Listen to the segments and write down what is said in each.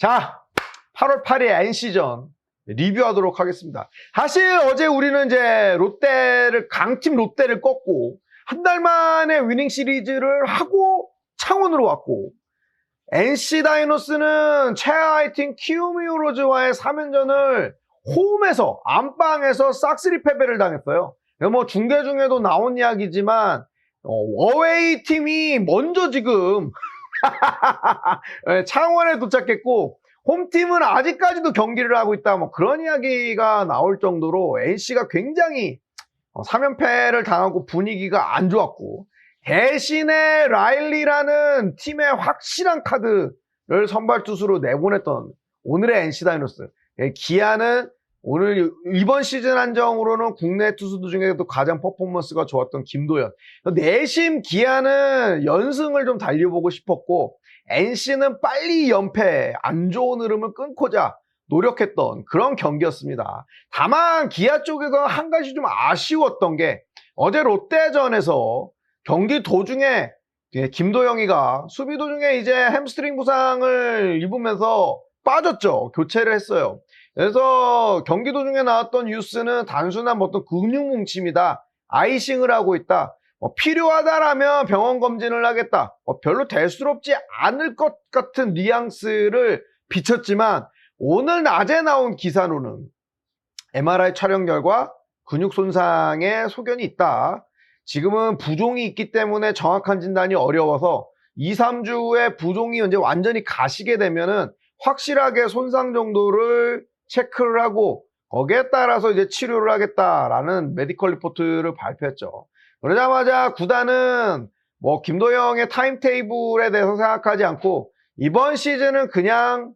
자, 8월 8일 NC전 리뷰하도록 하겠습니다. 사실 어제 우리는 이제 롯데를 강팀 롯데를 꺾고 한 달 만에 위닝 시리즈를 하고 창원으로 왔고 NC 다이노스는 최하위 팀 키우미우로즈와의 3연전을 홈에서 안방에서 싹쓸이 패배를 당했어요. 뭐 중계 중에도 나온 이야기지만 어, 어웨이 팀이 먼저 지금 예, 창원에 도착했고 홈팀은 아직까지도 경기를 하고 있다. 뭐 그런 이야기가 나올 정도로 NC가 굉장히 어, 3연패를 당하고 분위기가 안 좋았고 대신에 라일리라는 팀의 확실한 카드를 선발 투수로 내보냈던 오늘의 NC 다이노스. 예, 기아는 오늘 이번 시즌 한정으로는 국내 투수들 중에도 가장 퍼포먼스가 좋았던 김도현 내심 기아는 연승을 좀 달려보고 싶었고 NC는 빨리 연패 안 좋은 흐름을 끊고자 노력했던 그런 경기였습니다. 다만 기아 쪽에서 한 가지 좀 아쉬웠던 게 어제 롯데전에서 경기 도중에 예, 김도영이가 수비 도중에 이제 햄스트링 부상을 입으면서 빠졌죠. 교체를 했어요. 그래서 경기 도 중에 나왔던 뉴스는 단순한 뭐 어떤 근육 뭉침이다. 아이싱을 하고 있다. 뭐 필요하다라면 병원 검진을 하겠다. 뭐 별로 대수롭지 않을 것 같은 뉘앙스를 비쳤지만 오늘 낮에 나온 기사로는 MRI 촬영 결과 근육 손상에 소견이 있다. 지금은 부종이 있기 때문에 정확한 진단이 어려워서 2, 3주에 부종이 이제 완전히 가시게 되면은 확실하게 손상 정도를 체크를 하고 거기에 따라서 이제 치료를 하겠다라는 메디컬 리포트를 발표했죠. 그러자마자 구단은 뭐 김도영의 타임테이블에 대해서 생각하지 않고 이번 시즌은 그냥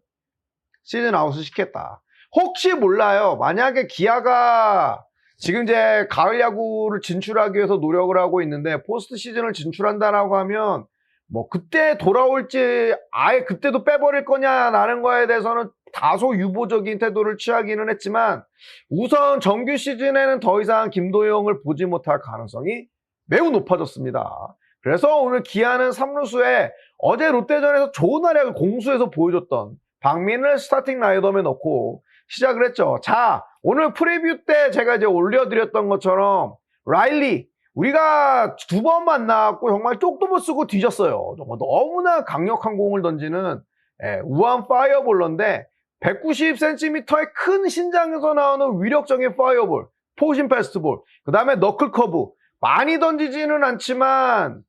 시즌 아웃을 시켰다. 혹시 몰라요. 만약에 기아가 지금 이제 가을 야구를 진출하기 위해서 노력을 하고 있는데 포스트 시즌을 진출한다라고 하면 뭐 그때 돌아올지 아예 그때도 빼버릴 거냐라는 거에 대해서는 다소 유보적인 태도를 취하기는 했지만 우선 정규 시즌에는 더 이상 김도영을 보지 못할 가능성이 매우 높아졌습니다. 그래서 오늘 기아는 3루수에 어제 롯데전에서 좋은 활약을 공수에서 보여줬던 박민을 스타팅 라이덤에 넣고 시작을 했죠. 자, 오늘 프리뷰 때 제가 이제 올려드렸던 것처럼 라일리 우리가 두 번 만났고 정말 쪽도 못 쓰고 뒤졌어요. 너무나 강력한 공을 던지는 예, 우한 파이어볼러인데 190cm의 큰 신장에서 나오는 위력적인 파이어볼, 포신 패스트볼, 그 다음에 너클 커브 많이 던지지는 않지만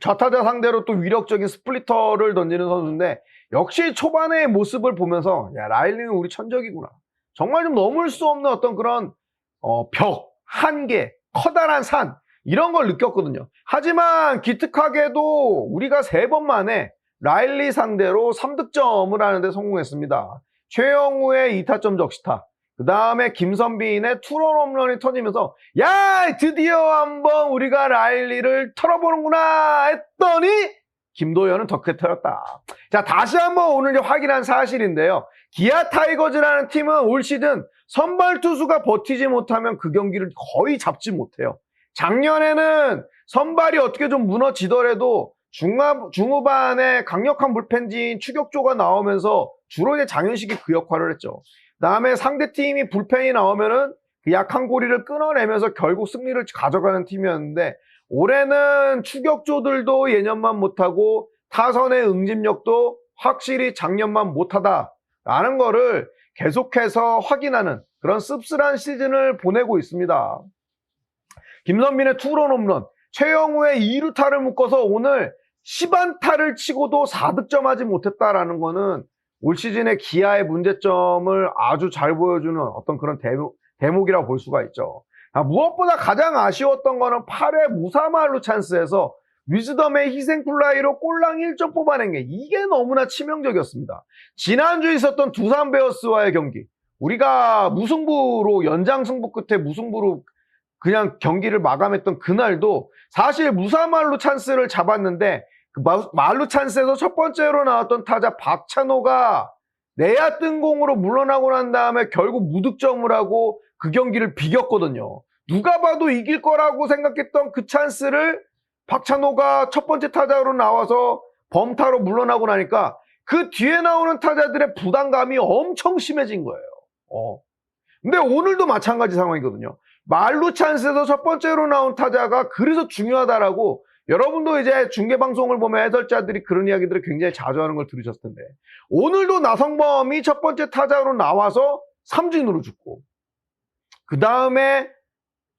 좌타자 상대로 또 위력적인 스플리터를 던지는 선수인데 역시 초반의 모습을 보면서 야 라일리는 우리 천적이구나. 정말 좀 넘을 수 없는 어떤 그런 어, 벽, 한계, 커다란 산 이런 걸 느꼈거든요. 하지만 기특하게도 우리가 세 번 만에 라일리 상대로 3득점을 하는데 성공했습니다. 최영우의 2타점 적시타, 그 다음에 김선빈의 투런 홈런이 터지면서 야 드디어 한번 우리가 라일리를 털어보는구나 했더니 김도현은 덕에 터졌다. 자 다시 한번 오늘 확인한 사실인데요. 기아 타이거즈라는 팀은 올 시즌 선발 투수가 버티지 못하면 그 경기를 거의 잡지 못해요. 작년에는 선발이 어떻게 좀 무너지더라도 중하, 중후반에 강력한 불펜진 추격조가 나오면서 주로 이제 장현식이 그 역할을 했죠. 다음에 상대팀이 불펜이 나오면은 그 약한 고리를 끊어내면서 결국 승리를 가져가는 팀이었는데 올해는 추격조들도 예년만 못하고 타선의 응집력도 확실히 작년만 못하다라는 거를 계속해서 확인하는 그런 씁쓸한 시즌을 보내고 있습니다. 김선빈의 투런 홈런, 최영우의 2루타를 묶어서 오늘 10안타를 치고도 4득점하지 못했다라는 거는 올 시즌의 기아의 문제점을 아주 잘 보여주는 어떤 그런 대목, 대목이라고 볼 수가 있죠. 아, 무엇보다 가장 아쉬웠던 거는 8회 무사말로 찬스에서 위즈덤의 희생플라이로 꼴랑 1점 뽑아낸 게 이게 너무나 치명적이었습니다. 지난주에 있었던 두산 베어스와의 경기 우리가 무승부로 연장 승부 끝에 무승부로 그냥 경기를 마감했던 그날도 사실 무사말로 찬스를 잡았는데 그 말루 찬스에서 첫 번째로 나왔던 타자 박찬호가 내야 뜬 공으로 물러나고 난 다음에 결국 무득점을 하고 그 경기를 비겼거든요. 누가 봐도 이길 거라고 생각했던 그 찬스를 박찬호가 첫 번째 타자로 나와서 범타로 물러나고 나니까 그 뒤에 나오는 타자들의 부담감이 엄청 심해진 거예요. 어. 근데 오늘도 마찬가지 상황이거든요. 말루 찬스에서 첫 번째로 나온 타자가 그래서 중요하다라고 여러분도 이제 중계방송을 보면 해설자들이 그런 이야기들을 굉장히 자주 하는 걸 들으셨을 텐데 오늘도 나성범이 첫 번째 타자로 나와서 삼진으로 죽고 그 다음에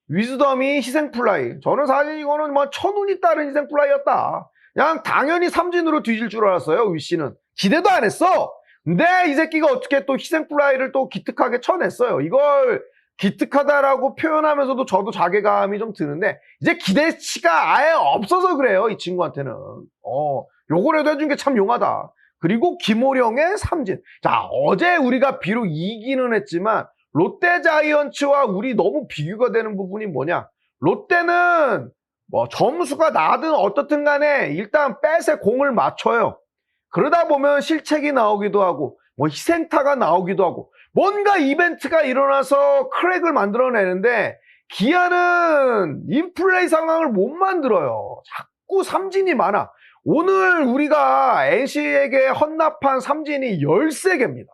위즈덤이 희생플라이. 저는 사실 이거는 뭐 천운이 따른 희생플라이였다. 그냥 당연히 삼진으로 뒤질 줄 알았어요 위씨는. 기대도 안 했어. 근데 이 새끼가 어떻게 또 희생플라이를 또 기특하게 쳐냈어요. 이걸 기특하다라고 표현하면서도 저도 자괴감이 좀 드는데 이제 기대치가 아예 없어서 그래요 이 친구한테는. 어 요거라도 해준 게 참 용하다. 그리고 김호령의 삼진. 자 어제 우리가 비록 이기는 했지만 롯데 자이언츠와 우리 너무 비교가 되는 부분이 뭐냐? 롯데는 뭐 점수가 나든 어떻든 간에 일단 뺏에 공을 맞춰요. 그러다 보면 실책이 나오기도 하고 뭐 희생타가 나오기도 하고 뭔가 이벤트가 일어나서 크랙을 만들어내는데 기아는 인플레이 상황을 못 만들어요. 자꾸 삼진이 많아. 오늘 우리가 NC에게 헌납한 삼진이 13개입니다.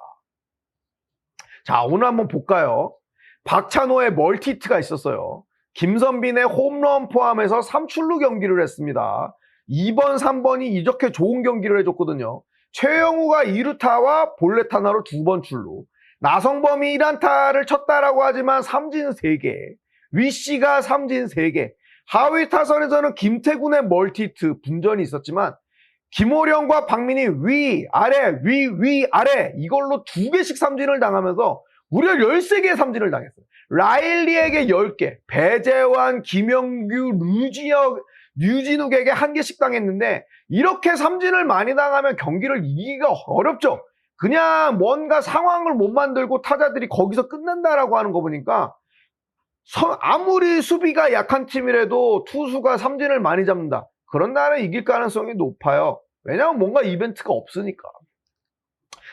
자, 오늘 한번 볼까요? 박찬호의 멀티히트가 있었어요. 김선빈의 홈런 포함해서 3출루 경기를 했습니다. 2번, 3번이 이렇게 좋은 경기를 해줬거든요. 최영우가 2루타와 볼넷 하나로 두 번 출루. 나성범이 1안타를 쳤다라고 하지만 삼진 3개. 위씨가 삼진 3개. 하위 타선에서는 김태군의 멀티히트 분전이 있었지만 김호령과 박민이 위, 아래, 위, 위, 아래 이걸로 두 개씩 삼진을 당하면서 무려 13개의 삼진을 당했어요. 라일리에게 10개, 배재환, 김영규, 류진혁, 류진욱에게 한 개씩 당했는데 이렇게 삼진을 많이 당하면 경기를 이기기가 어렵죠. 그냥 뭔가 상황을 못 만들고 타자들이 거기서 끝난다라고 하는 거 보니까 서- 아무리 수비가 약한 팀이라도 투수가 삼진을 많이 잡는다. 그런 날은 이길 가능성이 높아요. 왜냐하면 뭔가 이벤트가 없으니까.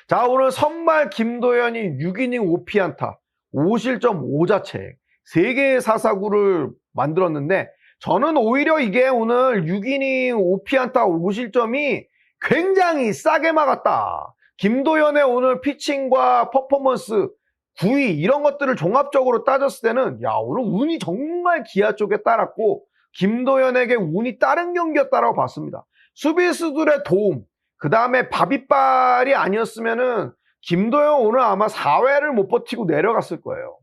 자, 오늘 선발 김도현이 6이닝 5피안타, 5실점 5자책, 3개의 사사구를 만들었는데, 저는 오히려 이게 오늘 6이닝 5피안타 5실점이 굉장히 싸게 막았다. 김도현의 오늘 피칭과 퍼포먼스, 9위 이런 것들을 종합적으로 따졌을 때는 야 오늘 운이 정말 기아 쪽에 따랐고 김도현에게 운이 따른 경기였다라고 봤습니다. 수비수들의 도움, 그 다음에 바비빨이 아니었으면은 김도현 오늘 아마 4회를 못 버티고 내려갔을 거예요.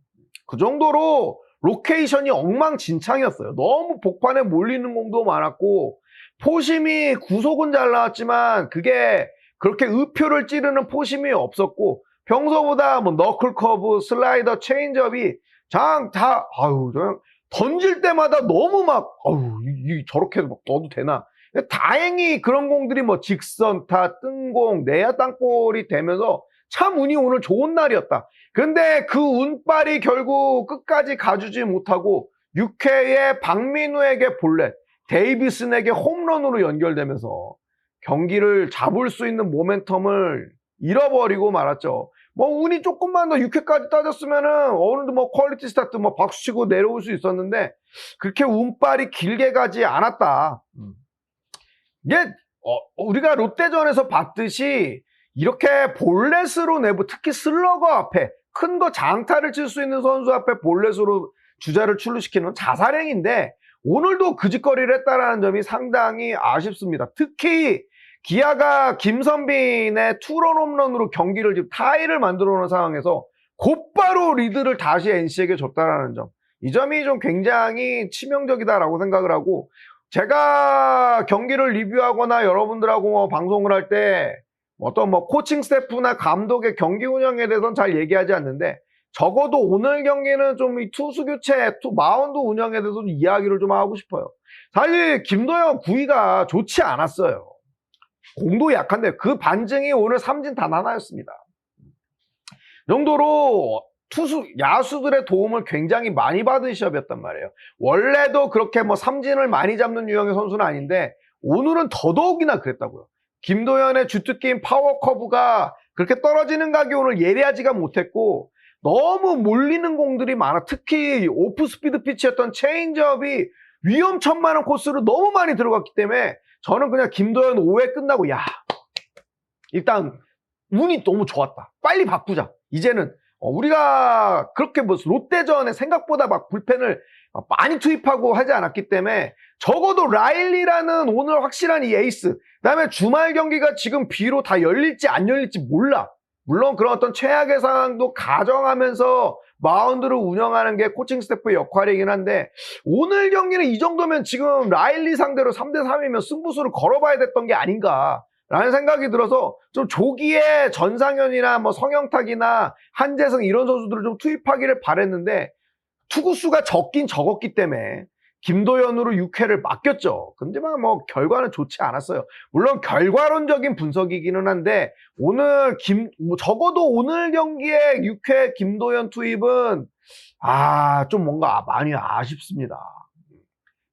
그 정도로 로케이션이 엉망진창이었어요. 너무 복판에 몰리는 공도 많았고 포심이 구속은 잘 나왔지만 그게 그렇게 의표를 찌르는 포심이 없었고 평소보다 뭐 너클 커브, 슬라이더, 체인지업이 장 다 아유 그냥 던질 때마다 너무 막 아유 이, 이 저렇게 막 넣어도 되나? 다행히 그런 공들이 뭐 직선타, 뜬공, 내야 땅볼이 되면서 참 운이 오늘 좋은 날이었다. 근데 그 운빨이 결국 끝까지 가주지 못하고 6회에 박민우에게 볼넷, 데이비슨에게 홈런으로 연결되면서 경기를 잡을 수 있는 모멘텀을 잃어버리고 말았죠. 뭐 운이 조금만 더 6회까지 따졌으면은 오늘도 뭐 퀄리티 스타트 뭐 박수치고 내려올 수 있었는데 그렇게 운빨이 길게 가지 않았다. 음. 이게 어, 우리가 롯데전에서 봤듯이 이렇게 볼넷으로 내부 특히 슬러거 앞에 큰 거 장타를 칠 수 있는 선수 앞에 볼넷으로 주자를 출루시키는 자살행인데 오늘도 그 짓거리를 했다라는 점이 상당히 아쉽습니다. 특히 기아가 김선빈의 투런 홈런으로 경기를 지금 타이를 만들어 놓은 상황에서 곧바로 리드를 다시 NC에게 줬다라는 점. 이 점이 좀 굉장히 치명적이다라고 생각을 하고 제가 경기를 리뷰하거나 여러분들하고 뭐 방송을 할 때 어떤 뭐 코칭 스태프나 감독의 경기 운영에 대해서는 잘 얘기하지 않는데 적어도 오늘 경기는 좀 이 투수 교체, 투 마운드 운영에 대해서 좀 이야기를 좀 하고 싶어요. 사실 김도영 구위가 좋지 않았어요. 공도 약한데 그 반증이 오늘 삼진 단 하나였습니다. 이 정도로 투수 야수들의 도움을 굉장히 많이 받은 시합이었단 말이에요. 원래도 그렇게 뭐 삼진을 많이 잡는 유형의 선수는 아닌데 오늘은 더더욱이나 그랬다고요. 김도현의 주특기인 파워 커브가 그렇게 떨어지는 오늘 예리하지가 못했고 너무 몰리는 공들이 많아. 특히 오프 스피드 피치였던 체인지업이 위험천만한 코스로 너무 많이 들어갔기 때문에 저는 그냥 김도현 5회 끝나고 야 일단 운이 너무 좋았다. 빨리 바꾸자. 이제는 어, 우리가 그렇게 뭐 롯데전에 생각보다 막 불펜을 많이 투입하고 하지 않았기 때문에 적어도 라일리라는 오늘 확실한 이 에이스 그다음에 주말 경기가 지금 비로 다 열릴지 안 열릴지 몰라. 물론 그런 어떤 최악의 상황도 가정하면서 마운드를 운영하는 게 코칭 스태프의 역할이긴 한데 오늘 경기는 이 정도면 지금 라일리 상대로 3대 3이면 승부수를 걸어봐야 됐던 게 아닌가 라는 생각이 들어서 좀 조기에 전상현이나 뭐 성영탁이나 한재승 이런 선수들을 좀 투입하기를 바랬는데 투구수가 적긴 적었기 때문에 김도현으로 6회를 맡겼죠. 근데만 뭐 결과는 좋지 않았어요. 물론 결과론적인 분석이기는 한데 오늘 김뭐 적어도 오늘 경기에 6회 김도현 투입은 아 좀 뭔가 많이 아쉽습니다.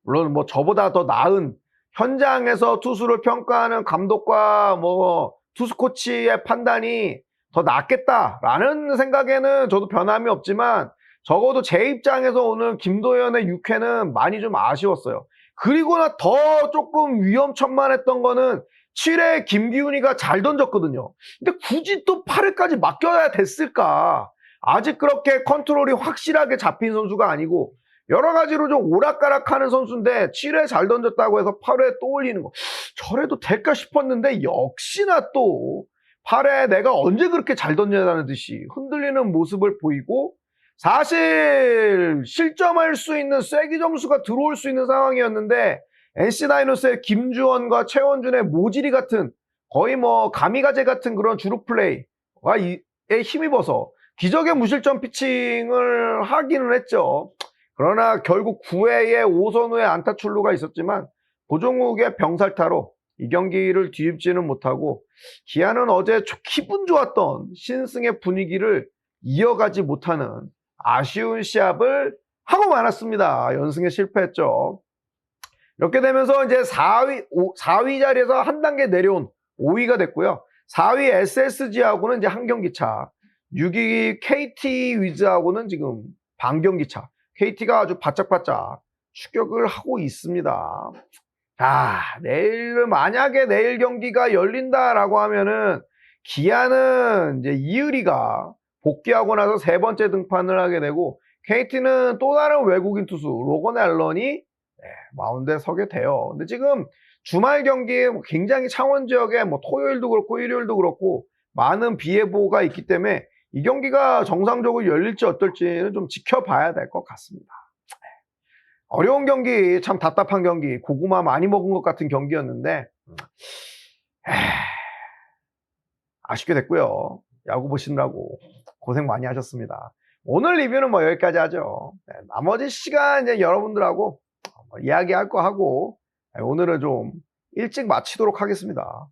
물론 뭐 저보다 더 나은 현장에서 투수를 평가하는 감독과 뭐 투수 코치의 판단이 더 낫겠다라는 생각에는 저도 변함이 없지만 적어도 제 입장에서 오늘 김도현의 6회는 많이 좀 아쉬웠어요. 그리고나 더 조금 위험천만했던 거는 7회 김기훈이가 잘 던졌거든요. 근데 굳이 또 8회까지 맡겨야 됐을까? 아직 그렇게 컨트롤이 확실하게 잡힌 선수가 아니고 여러 가지로 좀 오락가락하는 선수인데 7회 잘 던졌다고 해서 8회 또 올리는 거 저래도 될까 싶었는데 역시나 또 8회 내가 언제 그렇게 잘 던졌다는 듯이 흔들리는 모습을 보이고 사실 실점할 수 있는 쐐기 점수가 들어올 수 있는 상황이었는데 NC 다이노스의 김주원과 최원준의 모지리 같은 거의 뭐 가미가제 같은 그런 주루 플레이와 에 힘입어서 기적의 무실점 피칭을 하기는 했죠. 그러나 결국 9회에 오선우의 안타 출루가 있었지만 고종욱의 병살타로 이 경기를 뒤집지는 못하고 기아는 어제 기분 좋았던 신승의 분위기를 이어가지 못하는 아쉬운 시합을 하고 말았습니다. 연승에 실패했죠. 이렇게 되면서 이제 4위, 4위 자리에서 한 단계 내려온 5위가 됐고요. 4위 SSG하고는 이제 한 경기 차. 6위 KT 위즈하고는 지금 반 경기 차. KT가 아주 바짝바짝 추격을 하고 있습니다. 자, 내일, 만약에 내일 경기가 열린다라고 하면은, 기아는 이제 이의리가 복귀하고 나서 세 번째 등판을 하게 되고, KT는 또 다른 외국인 투수, 로건 앨런이 네, 마운드에 서게 돼요. 근데 지금 주말 경기에 뭐 굉장히 창원 지역에 뭐 토요일도 그렇고 일요일도 그렇고 많은 비 예보가 있기 때문에 이 경기가 정상적으로 열릴지 어떨지는 좀 지켜봐야 될 것 같습니다. 네. 어려운 경기, 참 답답한 경기, 고구마 많이 먹은 것 같은 경기였는데, 에이, 아쉽게 됐고요. 야구 보시느라고 고생 많이 하셨습니다. 오늘 리뷰는 뭐 여기까지 하죠. 네, 나머지 시간 이제 여러분들하고 뭐 이야기할 거 하고, 네, 오늘은 좀 일찍 마치도록 하겠습니다.